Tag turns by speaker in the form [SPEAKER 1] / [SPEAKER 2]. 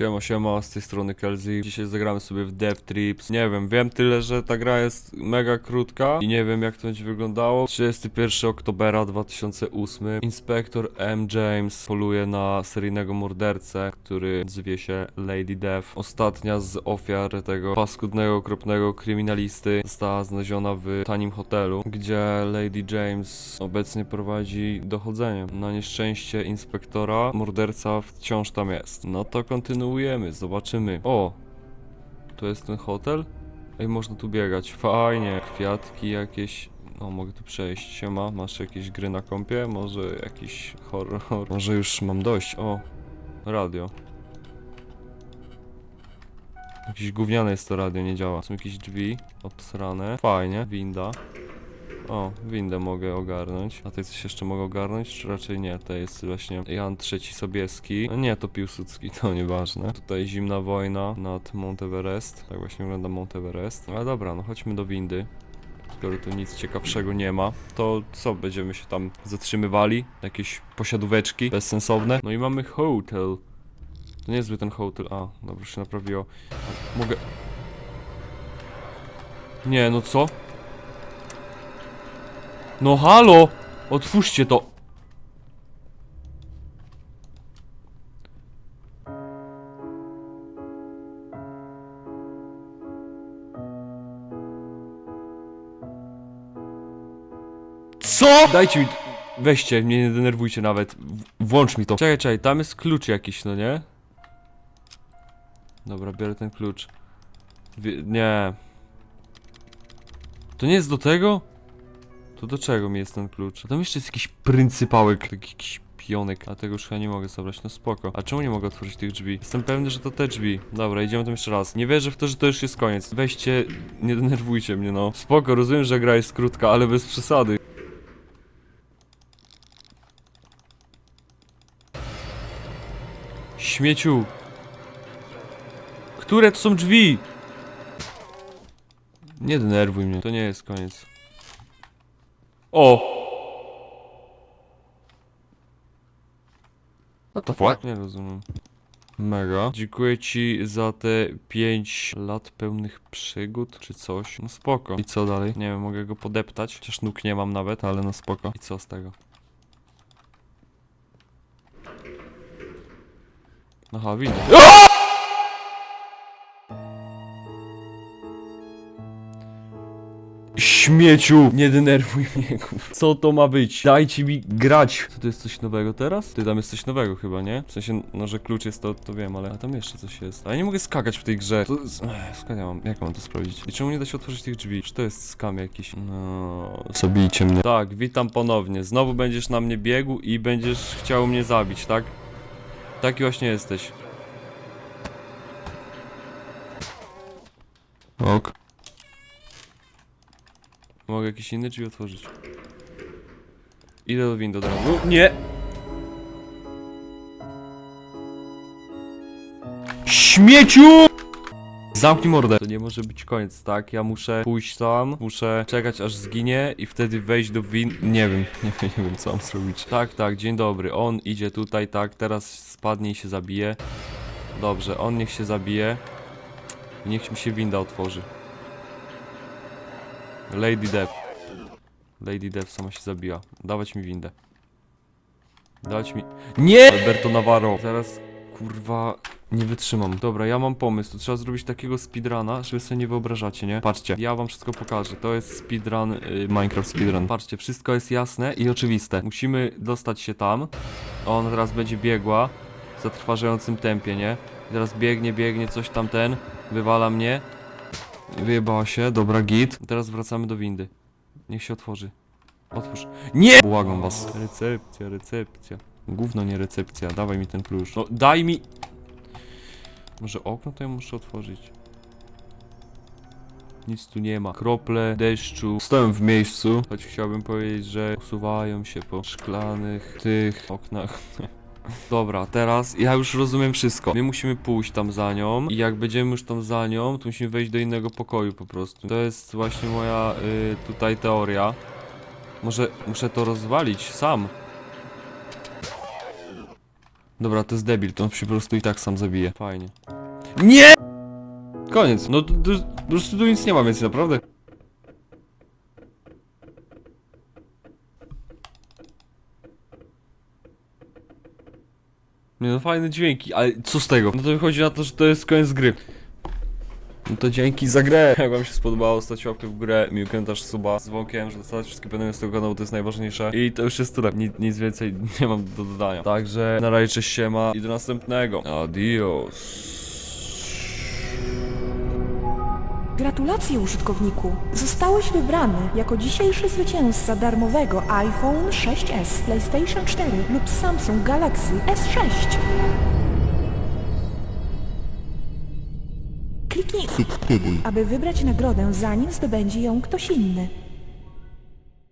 [SPEAKER 1] Siema, siema, z tej strony Kelzy. Dzisiaj zagramy sobie w Death Trips. Nie wiem, wiem tyle, że ta gra jest mega krótka i nie wiem jak to będzie wyglądało. 31 oktobera 2008. Inspektor M. James poluje na seryjnego mordercę, który zwie się Lady Death. Ostatnia z ofiar tego paskudnego, okropnego kryminalisty została znaleziona w tanim hotelu, gdzie Lady James obecnie prowadzi dochodzenie. Na nieszczęście inspektora morderca wciąż tam jest. No to kontynuujemy, zobaczymy. O! To jest ten hotel? Ej, można tu biegać. Fajnie. Kwiatki jakieś. No, mogę tu przejść. Siema, masz jakieś gry na kompie? Może jakiś horror? Może już mam dość. O, radio. Jakieś gówniane jest to radio, nie działa. Są jakieś drzwi obsrane. Fajnie. Winda. O, windę mogę ogarnąć. A tutaj coś jeszcze mogę ogarnąć, czy raczej nie? To jest właśnie Jan III Sobieski. No nie, to Piłsudski, to nieważne. Tutaj zimna wojna nad Mount Everest. Tak właśnie wygląda Mount Everest. Ale dobra, no chodźmy do windy. Skoro tu nic ciekawszego nie ma, to co, będziemy się tam zatrzymywali? Jakieś posiadóweczki bezsensowne? No i mamy hotel. To niezły ten hotel. A, dobrze się naprawiło. Mogę... Nie, no co? No halo! Otwórzcie to! Co? Dajcie mi... Weźcie, mnie nie denerwujcie nawet. Włącz mi to. Czekaj, czekaj, tam jest klucz jakiś, no nie? Dobra, biorę ten klucz. Wie... Nie. To nie jest do tego? To do czego mi jest ten klucz? A tam jeszcze jest jakiś pryncypałek, taki jakiś pionek, a tego już chyba nie mogę zabrać, no spoko. A czemu nie mogę otworzyć tych drzwi? Jestem pewny, że to te drzwi. Dobra, idziemy tam jeszcze raz. Nie wierzę w to, że to już jest koniec. Weźcie, nie denerwujcie mnie, no. Spoko, rozumiem, że gra jest krótka, ale bez przesady. Śmieciu. Które to są drzwi? Nie denerwuj mnie, to nie jest koniec. O! No to what? Nie rozumiem. Mega. Dziękuję ci za te 5 lat pełnych przygód, czy coś. No spoko. I co dalej? Nie wiem, mogę go podeptać. Chociaż nóg nie mam nawet, ale no spoko. I co z tego? Aha, widzę. Śmieciu! Nie denerwuj mnie, kur... Co to ma być? Dajcie mi grać! Co to jest coś nowego teraz? Ty tam jest coś nowego chyba, nie? W sensie, no że klucz jest to, to wiem, ale a tam jeszcze coś jest. A ja nie mogę skakać w tej grze. To. Ech, mam? Jak mam to sprawdzić? I czemu nie da się otworzyć tych drzwi? Czy to jest skam jakiś? No... Zabijcie mnie. Tak, witam ponownie. Znowu będziesz na mnie biegł i będziesz chciał mnie zabić, tak? Taki właśnie jesteś. Ok. Mogę jakieś inne drzwi otworzyć. Idę do windy od razu. Nie! Śmieciu! Zamknij mordę. To nie może być koniec, tak? Ja muszę pójść tam, muszę czekać aż zginie i wtedy wejść do win... Nie wiem, nie, wiem, nie wiem co mam zrobić. Tak, tak, dzień dobry. On idzie tutaj, tak, teraz spadnie i się zabije. Dobrze, on niech się zabije. I niech mi się winda otworzy. Lady Death. Lady Death sama się zabiła. Dawać mi windę. Dawać mi... Nie! Alberto Navarro. Zaraz, kurwa, nie wytrzymam. Dobra, ja mam pomysł. Trzeba zrobić takiego speedruna, że sobie nie wyobrażacie, nie? Patrzcie, ja wam wszystko pokażę. To jest speedrun, y, Minecraft speedrun. Patrzcie, wszystko jest jasne i oczywiste. Musimy dostać się tam. On teraz będzie biegła w zatrważającym tempie, nie? I teraz biegnie, biegnie, coś tam ten. Wywala mnie. Wyjebała się, dobra git. Teraz wracamy do windy. Niech się otworzy. Otwórz. Nie! Błagam was. Recepcja, recepcja. Gówno nie recepcja, dawaj mi ten klucz. No daj mi... Może okno to ja muszę otworzyć. Nic tu nie ma. Krople deszczu. Stoją w miejscu, choć chciałbym powiedzieć, że usuwają się po szklanych tych oknach. Dobra, teraz ja już rozumiem wszystko. My musimy pójść tam za nią i jak będziemy już tam za nią, to musimy wejść do innego pokoju po prostu. To jest właśnie moja y, tutaj teoria. Może muszę to rozwalić sam. Dobra, to jest debil, to on się po prostu i tak sam zabije. Fajnie. Nie! Koniec, no prostu tu nic nie ma więcej, naprawdę. No, fajne dźwięki, ale co z tego? No to wychodzi na to, że to jest koniec gry. No to dzięki za grę. Jak wam się spodobało, stać łapkę w górę, miły komentarz, suba z dzwonkiem, że dostać wszystkie pełne z tego kanału, to jest najważniejsze. I to już jest tyle, nic, nic więcej nie mam do dodania. Także na razie cześć siema i do następnego. Adios.
[SPEAKER 2] Gratulacje użytkowniku! Zostałeś wybrany jako dzisiejszy zwycięzca darmowego iPhone 6s, PlayStation 4 lub Samsung Galaxy S6. Kliknij, aby wybrać nagrodę zanim zdobędzie ją ktoś inny.